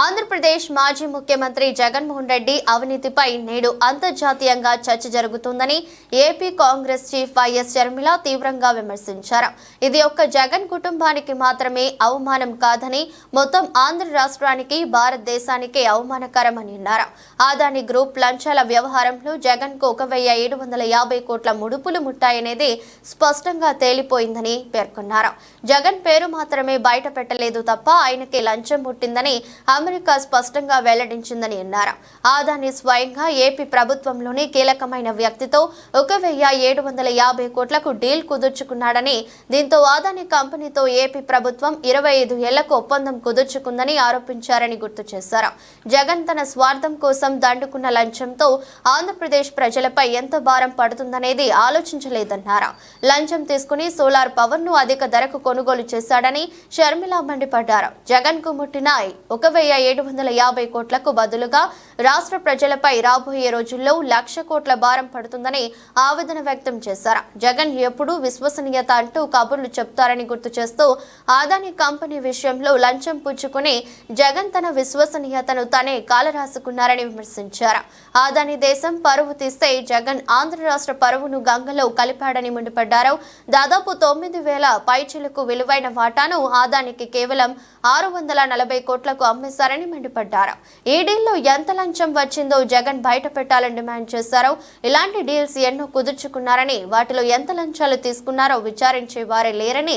ఆంధ్రప్రదేశ్ మాజీ ముఖ్యమంత్రి జగన్మోహన్ రెడ్డి అవినీతిపై నేడు అంతర్జాతీయంగా చర్చ జరుగుతుందని AP Congress chief YS Sharmila తీవ్రంగా విమర్శించారు. ఇది ఒక్క జగన్ కుటుంబానికి మాత్రమే అవమానం కాదని మొత్తం ఆంధ్ర రాష్ట్రానికి భారతదేశానికే అవమానకరమని అన్నారు. ఆదాని గ్రూప్ లంచాల వ్యవహారంలో జగన్కు ఒక వెయ్యి ఏడు వందల యాభై కోట్ల ముడుపులు ముట్టాయనేది స్పష్టంగా తేలిపోయిందని పేర్కొన్నారు. జగన్ పేరు మాత్రమే బయట పెట్టలేదు తప్ప ఆయనకి లంచం ముట్టిందని అమెరికా స్పష్టంగా వెల్లడించిందని అన్నారు. ఆదాని స్వయంగా ఏపీ ప్రభుత్వంలోని కీలకమైన వ్యక్తితో ఒక వెయ్యి ఏడు వందల యాభై కోట్లకు డీల్ కుదుర్చుకున్నాడని దీంతో ఆదాని కంపెనీతో ఏపీ ప్రభుత్వం ఇరవై ఐదు ఏళ్ళకు ఒప్పందం కుదుర్చుకుందని ఆరోపించారని గుర్తు చేశారు. జగన్ తన స్వార్థం కోసం దండుకున్న లంచంతో ఆంధ్రప్రదేశ్ ప్రజలపై ఎంత భారం పడుతుందనేది ఆలోచించలేదన్నారు. లంచం తీసుకుని సోలార్ పవర్ను అధిక ధరకు కొనుగోలు చేశాడని షర్మిల మండిపడ్డారు. జగన్కు ముట్టిన ఒక వెయ్యి ఏడు వందల యాభై కోట్లకు బదులుగా రాష్ట్ర ప్రజలపై రాబోయే రోజుల్లో లక్ష కోట్ల భారం పడుతుందని ఆవేదన వ్యక్తం చేశారు. జగన్ ఎప్పుడూ విశ్వసనీయత అంటూ కబుర్లు చెప్తారని గుర్తు చేస్తూ ఆదాని కంపెనీ విషయంలో లంచం పుచ్చుకుని జగన్ తన విశ్వసనీయతను తనే కాలరాసుకున్నారని విమర్శించారు. ఆదాని దేశం పరువు తీస్తే జగన్ ఆంధ్ర రాష్ట్ర పరువును గంగలో కలిపాడని మండిపడ్డారు. దాదాపు తొమ్మిది వేల పైచిలకు విలువైన వాటాను ఆదానికి కేవలం ఆరు వందల నలభై కోట్లకు అమ్మేశారు. అమ్మేశారని మండిపడ్డారు. ఈ డీల్లో ఎంత లంచం వచ్చిందో జగన్ బయట పెట్టాలని డిమాండ్ చేశారు ఇలాంటి డీల్స్ ఎన్నో కుదుర్చుకున్నారని వాటిలో ఎంత లంచాలు తీసుకున్నారో విచారించే వారే లేరని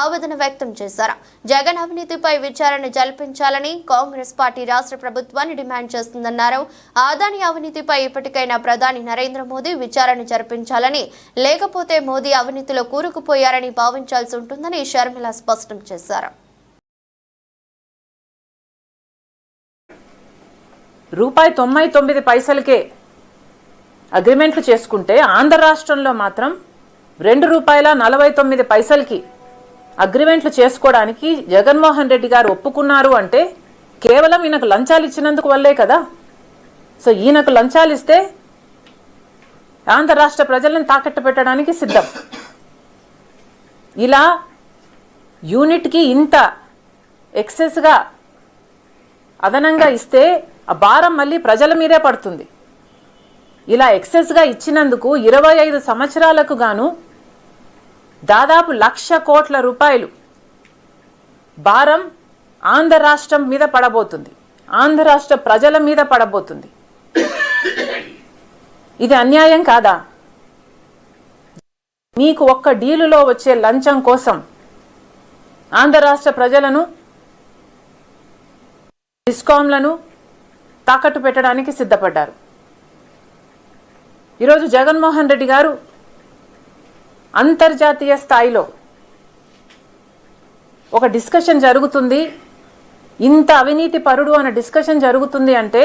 ఆవేదన వ్యక్తం చేశారు. జగన్ అవినీతిపై విచారణ జల్పించాలని కాంగ్రెస్ పార్టీ రాష్ట్ర ప్రభుత్వాన్ని డిమాండ్ చేస్తుందన్నారు. ఆదాని అవినీతిపై ఇప్పటికైనా ప్రధాని నరేంద్ర మోదీ విచారణ జరిపించాలని లేకపోతే మోదీ అవినీతిలో కూరుకుపోయారని భావించాల్సి ఉంటుందని షర్మిల స్పష్టం చేశారు. రూపాయి తొంభై తొమ్మిది పైసలకే అగ్రిమెంట్లు చేసుకుంటే ఆంధ్ర రాష్ట్రంలో మాత్రం రెండు రూపాయల నలభై తొమ్మిది పైసలకి అగ్రిమెంట్లు చేసుకోవడానికి జగన్మోహన్ రెడ్డి గారు ఒప్పుకున్నారు అంటే కేవలం ఈయనకు లంచాలు ఇచ్చినందుకు వల్లే కదా. సో ఈయనకు లంచాలు ఇస్తే ఆంధ్ర రాష్ట్ర ప్రజలను తాకట్టు పెట్టడానికి సిద్ధం. ఇలా యూనిట్కి ఇంత ఎక్సెస్గా అదనంగా ఇస్తే ఆ భారం మళ్ళీ ప్రజల మీదే పడుతుంది. ఇలా ఎక్సెస్గా ఇచ్చినందుకు ఇరవై ఐదు సంవత్సరాలకు గాను దాదాపు లక్ష కోట్ల రూపాయలు భారం ఆంధ్ర రాష్ట్రం మీద పడబోతుంది. ఆంధ్ర రాష్ట్ర ప్రజల మీద పడబోతుంది. ఇది అన్యాయం కాదా? మీకు ఒక్క డీలులో వచ్చే లంచం కోసం ఆంధ్ర రాష్ట్ర ప్రజలను డిస్కాంలను తాకట్టు పెట్టడానికి సిద్ధపడ్డారు. ఈరోజు జగన్మోహన్ రెడ్డి గారు అంతర్జాతీయ స్థాయిలో ఒక డిస్కషన్ జరుగుతుంది. ఇంత అవినీతి పరుడు అన్న డిస్కషన్ జరుగుతుంది అంటే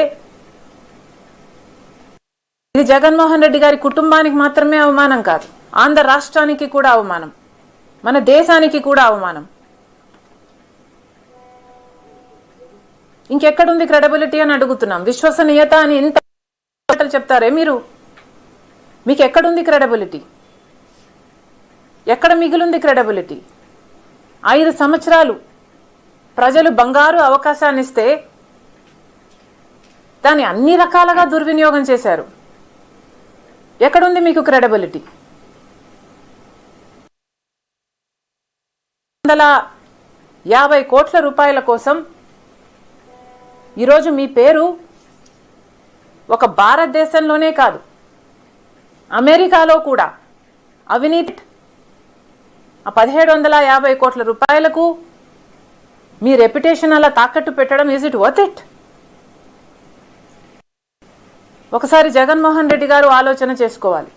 ఇది జగన్మోహన్ రెడ్డి గారి కుటుంబానికి మాత్రమే అవమానం కాదు. ఆంధ్ర రాష్ట్రానికి కూడా అవమానం. మన దేశానికి కూడా అవమానం. ఇంకెక్కడుంది క్రెడబిలిటీ అని అడుగుతున్నాం. విశ్వసనీయత అని ఇంత మాటలు చెప్తారే మీరు? మీకు ఎక్కడుంది క్రెడబిలిటీ ఎక్కడ మిగిలింది క్రెడబిలిటీ ఐదు సంవత్సరాలు ప్రజలు బంగారు అవకాశాన్ని ఇస్తే దాన్ని అన్ని రకాలుగా దుర్వినియోగం చేశారు. ఎక్కడుంది మీకు క్రెడబిలిటీ వందల యాభై కోట్ల రూపాయల కోసం ఈరోజు మీ పేరు ఒక భారతదేశంలోనే కాదు అమెరికాలో కూడా. అవినీతి ఆ పదిహేడు వందల యాభై కోట్ల రూపాయలకు మీ రెప్యుటేషన్ అలా తాకట్టు పెట్టడం ఈజ్ ఇట్ వర్త్ ఇట్ ఒకసారి జగన్మోహన్ రెడ్డి గారు ఆలోచన చేసుకోవాలి.